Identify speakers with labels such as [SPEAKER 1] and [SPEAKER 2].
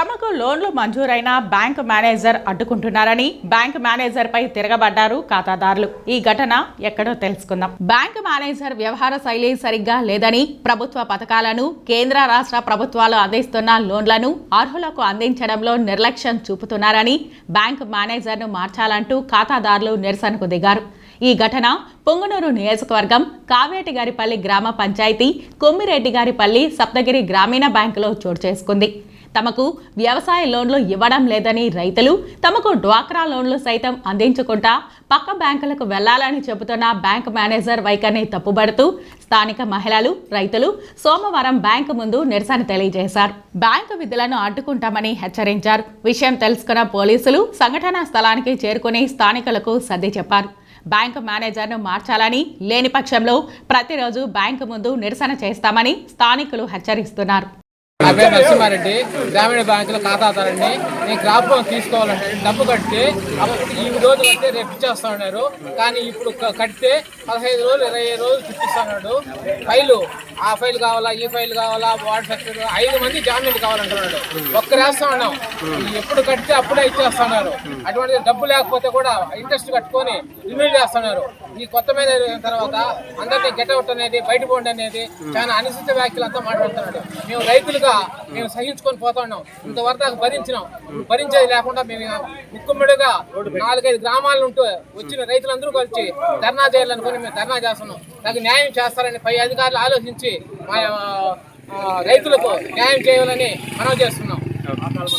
[SPEAKER 1] తమకు లోన్లు మంజూరైన బ్యాంక్ మేనేజర్ అడ్డుకుంటున్నారని బ్యాంక్ మేనేజర్ పై తిరగబడ్డారు ఖాతాదారులు. ఈ ఘటన ఎక్కడో తెలుసుకుందాం. బ్యాంక్ మేనేజర్ వ్యవహార శైలి సరిగ్గా లేదని ప్రభుత్వ పథకాలను కేంద్ర రాష్ట్ర ప్రభుత్వాలు అందిస్తున్న లోన్లను అర్హులకు అందించడంలో నిర్లక్ష్యం చూపుతున్నారని బ్యాంక్ మేనేజర్ను మార్చాలంటూ ఖాతాదారులు నిరసనకు దిగారు. ఈ ఘటన పొంగునూరు నియోజకవర్గం కావేటిగారిపల్లి గ్రామ పంచాయతీ కొమ్మిరెడ్డిగారిపల్లి సప్తగిరి గ్రామీణ బ్యాంకులో చోటు చేసుకుంది. తమకు వ్యవసాయ లోన్లు ఇవ్వడం లేదని రైతులు తమకు డ్వాక్రా లోన్లు సైతం అందించుకుంటా పక్క బ్యాంకులకు వెళ్ళాలని చెబుతున్న బ్యాంక్ మేనేజర్ వైఖరిని తప్పుబడుతూ స్థానిక మహిళలు రైతులు సోమవారం బ్యాంకు ముందు నిరసన తెలియజేశారు. బ్యాంకు విధులను అడ్డుకుంటామని హెచ్చరించారు. విషయం తెలుసుకున్న పోలీసులు సంఘటనా స్థలానికి చేరుకుని స్థానికులకు సర్ది చెప్పారు. బ్యాంకు మేనేజర్ను మార్చాలని లేని పక్షంలో ప్రతిరోజు బ్యాంకు ముందు నిరసన చేస్తామని స్థానికులు హెచ్చరిస్తున్నారు.
[SPEAKER 2] నా పేరు నరసింహారెడ్డి. గ్రామీణ బ్యాంకులో ఖాతాదారుని నేను క్రాప్ లోన్ తీసుకోవాలంటే డబ్బు కడితే ఈ రోజు కడితే రేపు ఇచ్చేస్తా ఉన్నారు కానీ ఇప్పుడు కడితే పదహైదు రోజులు ఇరవై రోజులు చూపిస్తున్నాడు ఫైలు ఆ ఫైల్ కావాలా ఈ ఫైల్ కావాలా వార్డ్ సెక్రటరీ ఐదు మంది జామీన్లు కావాలంటున్నాడు. ఒక్కరు వేస్తా ఉన్నాం. ఎప్పుడు కడితే అప్పుడే ఇచ్చేస్తున్నారు అటువంటి డబ్బు లేకపోతే కూడా ఇంట్రెస్ట్ కట్టుకొని రిమూవ్ చేస్తున్నారు ఈ కొత్త మీద తర్వాత అందరినీ గెటౌట్ అనేది బయటపోండి అనేది చాలా అనిశ్చిత వ్యాఖ్యలు అంతా మాట్లాడుతున్నాడు. మేము రైతులుగా మేము సహించుకొని పోతున్నాం ఇంతవరకు భరించినాం. భరించేది లేకుండా మేము ముక్కుమ్మడిగా నాలుగైదు గ్రామాల ఉంటూ వచ్చిన రైతులందరూ కలిసి ధర్నా చేయాలనుకుని మేము ధర్నా చేస్తున్నాం. నాకు న్యాయం చేస్తారని పై అధికారులు ఆలోచించి మా రైతులకు న్యాయం చేయాలని మనం చేస్తున్నాం.